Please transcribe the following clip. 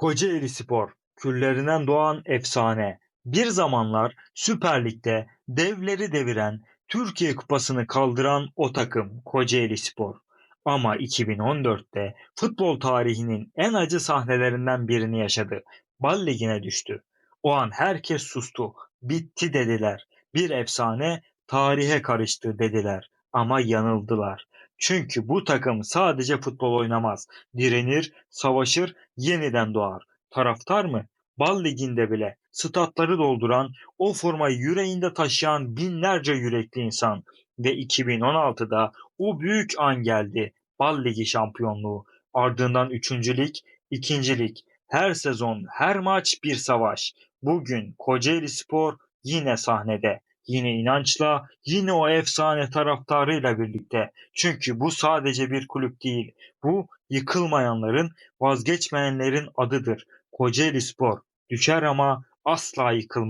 Kocaelispor, küllerinden doğan efsane. Bir zamanlar Süper Lig'de devleri deviren, Türkiye Kupası'nı kaldıran o takım Kocaelispor. Ama 2014'te futbol tarihinin en acı sahnelerinden birini yaşadı. Bal Ligi'ne düştü. O an herkes sustu. Bitti dediler. Bir efsane tarihe karıştı dediler. Ama yanıldılar. Çünkü bu takım sadece futbol oynamaz. Direnir, savaşır, yeniden doğar. Taraftar mı? Bal liginde bile statları dolduran, o formayı yüreğinde taşıyan binlerce yürekli insan. Ve 2016'da o büyük an geldi. Bal Ligi şampiyonluğu. Ardından 3. lig, 2. lig. Her sezon, her maç bir savaş. Bugün Kocaeli Spor yine sahnede. Yine inançla, yine o efsane taraftarıyla birlikte. Çünkü bu sadece bir kulüp değil. Bu yıkılmayanların, vazgeçmeyenlerin adıdır. Kocaeli Spor düşer ama asla yıkılmaz.